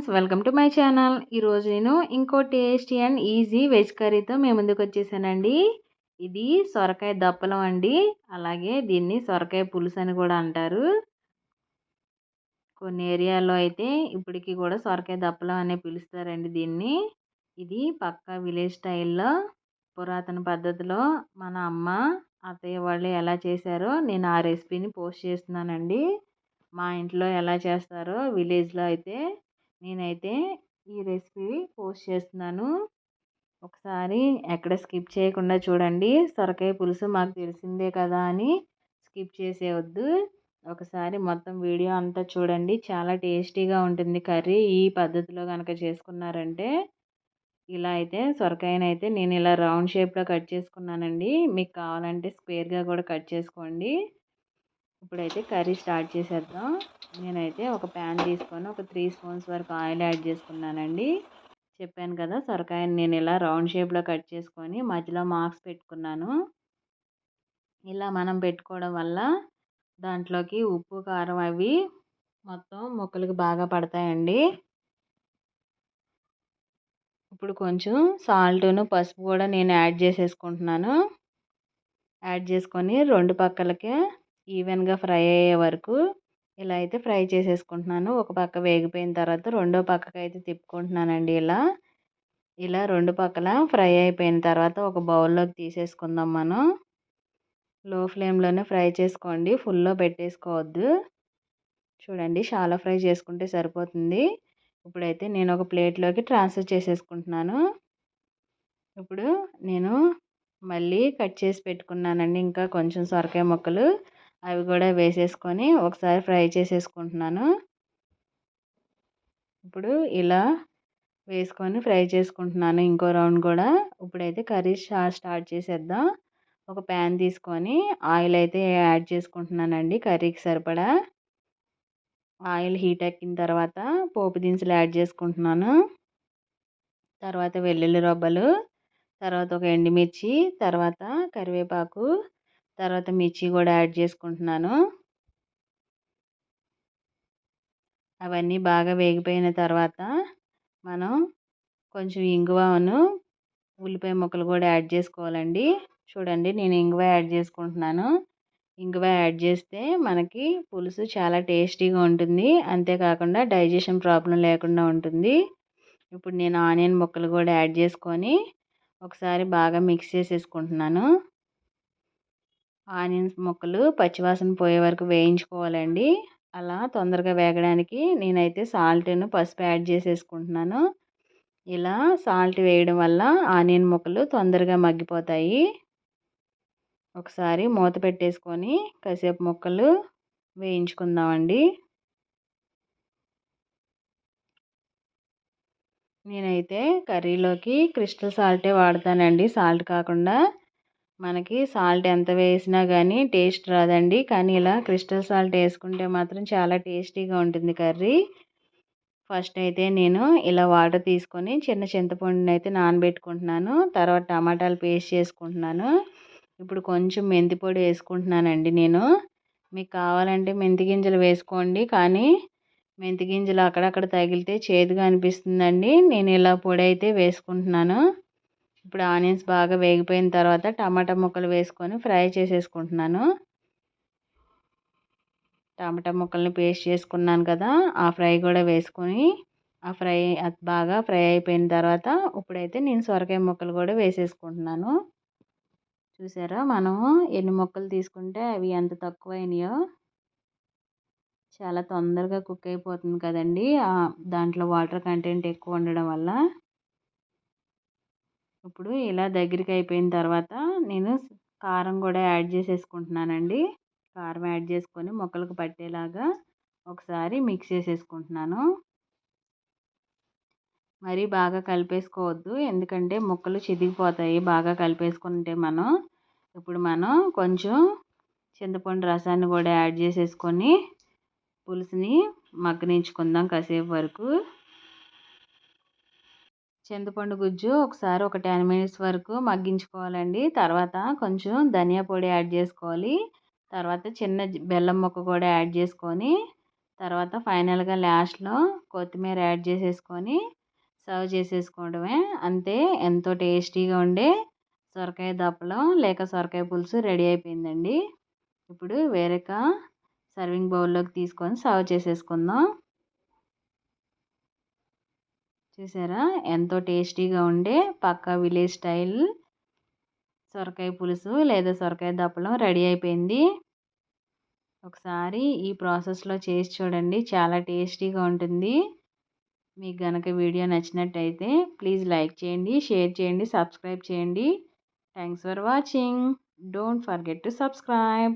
Friends welcome to my channel. ఈరోజు నేను ఇంకో టేస్టీ అండ్ ఈజీ వెజ్ కర్రీతో మేము ముందుకు వచ్చేసానండి. ఇది సొరకాయ దప్పలం అండి. అలాగే దీన్ని సొరకాయ పులుసు అని కూడా అంటారు. కొన్ని ఏరియాలో అయితే ఇప్పటికీ కూడా సొరకాయ దప్పలం అనే పిలుస్తారండి దీన్ని. ఇది పక్కా విలేజ్ స్టైల్లో పురాతన పద్ధతిలో మన అమ్మ అత్తయ్య వాళ్ళు ఎలా చేశారో నేను ఆ రెసిపీని పోస్ట్ చేస్తున్నానండి. మా ఇంట్లో ఎలా చేస్తారో విలేజ్లో అయితే నేనైతే ఈ రెసిపీ పోస్ట్ చేస్తున్నాను. ఒకసారి ఎక్కడ స్కిప్ చేయకుండా చూడండి. సొరకాయ పులుసు మాకు తెలిసిందే కదా అని స్కిప్ చేసేవద్దు ఒకసారి మొత్తం వీడియో అంతా చూడండి. చాలా టేస్టీగా ఉంటుంది కర్రీ. ఈ పద్ధతిలో కనుక చేసుకున్నారంటే ఇలా అయితే సొరకాయనైతే నేను ఇలా రౌండ్ షేప్లో కట్ చేసుకున్నానండి. మీకు కావాలంటే స్క్వేర్గా కూడా కట్ చేసుకోండి. ఇప్పుడైతే కర్రీ స్టార్ట్ చేసేద్దాం. నేనైతే ఒక ప్యాన్ తీసుకొని ఒక త్రీ స్పూన్స్ వరకు ఆయిల్ యాడ్ చేసుకున్నానండి. చెప్పాను కదా సొరకాయని నేను ఇలా రౌండ్ షేప్లో కట్ చేసుకొని మధ్యలో మార్క్స్ పెట్టుకున్నాను. ఇలా మనం పెట్టుకోవడం వల్ల దాంట్లోకి ఉప్పు కారం అవి మొత్తం ముక్కలకి బాగా పడతాయండి. ఇప్పుడు కొంచెం సాల్ట్ను పసుపు కూడా నేను యాడ్ చేసేసుకుంటున్నాను. యాడ్ చేసుకొని రెండు పక్కలకే ఈవెన్గా ఫ్రై అయ్యే వరకు ఇలా అయితే ఫ్రై చేసేసుకుంటున్నాను. ఒక పక్క వేగిపోయిన తర్వాత రెండో పక్కకి అయితే తిప్పుకుంటున్నానండి ఇలా. ఇలా రెండు పక్కల ఫ్రై అయిపోయిన తర్వాత ఒక బౌల్లోకి తీసేసుకుందాం మనం. లో ఫ్లేమ్లోనే ఫ్రై చేసుకోండి. ఫుల్లో పెట్టేసుకోవద్దు. చూడండి చాలా ఫ్రై చేసుకుంటే సరిపోతుంది. ఇప్పుడైతే నేను ఒక ప్లేట్లోకి ట్రాన్స్ఫర్ చేసేసుకుంటున్నాను. ఇప్పుడు నేను మళ్ళీ కట్ చేసి పెట్టుకున్నానండి. ఇంకా కొంచెం సొరకాయ ముక్కలు అవి కూడా వేసేసుకొని ఒకసారి ఫ్రై చేసేసుకుంటున్నాను. ఇప్పుడు ఇలా వేసుకొని ఫ్రై చేసుకుంటున్నాను ఇంకో రౌండ్ కూడా. ఇప్పుడైతే కర్రీ స్టార్ట్ చేసేద్దాం. ఒక ప్యాన్ తీసుకొని ఆయిల్ అయితే యాడ్ చేసుకుంటున్నానండి కర్రీకి సరిపడా. ఆయిల్ హీట్ ఎక్కిన తర్వాత పోపు దినుసులు యాడ్ చేసుకుంటున్నాను. తర్వాత వెల్లుల్లి రొబ్బలు తర్వాత ఒక ఎండుమిర్చి తర్వాత కరివేపాకు తర్వాత మిర్చి కూడా యాడ్ చేసుకుంటున్నాను. అవన్నీ బాగా వేగిపోయిన తర్వాత మనం కొంచెం ఇంగువను ఉల్లిపాయ ముక్కలు కూడా యాడ్ చేసుకోవాలండి. చూడండి నేను ఇంగువ యాడ్ చేసుకుంటున్నాను. ఇంగువ యాడ్ చేస్తే మనకి పులుసు చాలా టేస్టీగా ఉంటుంది. అంతేకాకుండా డైజెషన్ ప్రాబ్లం లేకుండా ఉంటుంది. ఇప్పుడు నేను ఆనియన్ ముక్కలు కూడా యాడ్ చేసుకొని ఒకసారి బాగా మిక్స్ చేసేసుకుంటున్నాను. ఆనియన్స్ ముక్కలు పచ్చివాసన పోయే వరకు వేయించుకోవాలండి. అలా తొందరగా వేగడానికి నేనైతే సాల్ట్ను పసుపు యాడ్ చేసేసుకుంటున్నాను. ఇలా సాల్ట్ వేయడం వల్ల ఆనియన్ ముక్కలు తొందరగా మగ్గిపోతాయి. ఒకసారి మూత పెట్టేసుకొని కాసేపు ముక్కలు వేయించుకుందామండి. నేనైతే కర్రీలోకి క్రిస్టల్ సాల్టే వాడతానండి. సాల్ట్ కాకుండా మనకి సాల్ట్ ఎంత వేసినా కానీ టేస్ట్ రాదండి. కానీ ఇలా క్రిస్టల్ సాల్ట్ వేసుకుంటే మాత్రం చాలా టేస్టీగా ఉంటుంది కర్రీ. ఫస్ట్ అయితే నేను ఇలా వాటర్ తీసుకొని చిన్న చింతపండుని అయితే నానబెట్టుకుంటున్నాను. తర్వాత టమాటాలు పేస్ట్ చేసుకుంటున్నాను. ఇప్పుడు కొంచెం మెంతి పొడి వేసుకుంటున్నానండి నేను. మీకు కావాలంటే మెంతి గింజలు వేసుకోండి. కానీ మెంతి గింజలు అక్కడక్కడ తగిలితే చేదుగా అనిపిస్తుందండి. నేను ఇలా పొడి అయితే వేసుకుంటున్నాను. ఇప్పుడు ఆనియన్స్ బాగా వేగిపోయిన తర్వాత టమాటా ముక్కలు వేసుకొని ఫ్రై చేసేసుకుంటున్నాను. టమాటా ముక్కల్ని పేస్ట్ చేసుకున్నాను కదా ఆ ఫ్రై కూడా వేసుకొని ఆ ఫ్రై బాగా ఫ్రై అయిపోయిన తర్వాత ఇప్పుడైతే నేను సొరకాయ ముక్కలు కూడా వేసేసుకుంటున్నాను. చూసారా మనము ఎన్ని ముక్కలు తీసుకుంటే అవి ఎంత తక్కువ అయినాయో చాలా తొందరగా కుక్ అయిపోతుంది కదండి. దాంట్లో వాటర్ కంటెంట్ ఎక్కువ ఉండడం వల్ల. ఇప్పుడు ఇలా దగ్గరికి అయిపోయిన తర్వాత నేను కారం కూడా యాడ్ చేసేసుకుంటున్నానండి. కారం యాడ్ చేసుకొని మొక్కలకు పట్టేలాగా ఒకసారి మిక్స్ చేసేసుకుంటున్నాను. మరీ బాగా కలిపేసుకోవద్దు. ఎందుకంటే ముక్కలు చిదిగిపోతాయి. బాగా కలిపేసుకుంటే మనం ఇప్పుడు మనం కొంచెం చింతపండు రసాన్ని కూడా యాడ్ చేసేసుకొని పులుసుని మగ్గనించుకుందాం కాసేపు వరకు. చింతపండు గుజ్జు ఒకసారి ఒక టెన్ మినిట్స్ వరకు మగ్గించుకోవాలండి. తర్వాత కొంచెం ధనియా పొడి యాడ్ చేసుకోవాలి. తర్వాత చిన్న బెల్లం ముక్క కూడా యాడ్ చేసుకొని తర్వాత ఫైనల్గా లాస్ట్లో కొత్తిమీర యాడ్ చేసేసుకొని సర్వ్ చేసేసుకోవడమే. అంతే ఎంతో టేస్టీగా ఉండే సొరకాయ దప్పలం లేక సొరకాయ పులుసు రెడీ అయిపోయిందండి. ఇప్పుడు వేరొక సర్వింగ్ బౌల్లోకి తీసుకొని సర్వ్ చేసేసుకుందాం. చూసారా? ఎంతో టేస్టీగా ఉండే పక్కా విలేజ్ స్టైల్. సొరకాయ పులుసు లేదా సొరకాయ దప్పలం రెడీ అయిపోయింది. ఒకసారి ఈ ప్రాసెస్లో చేసి చూడండి చాలా టేస్టీగా ఉంటుంది. మీకు కనుక వీడియో నచ్చినట్టయితే ప్లీజ్ లైక్ చేయండి షేర్ చేయండి సబ్స్క్రైబ్ చేయండి. Thanks for watching. Don't forget to subscribe.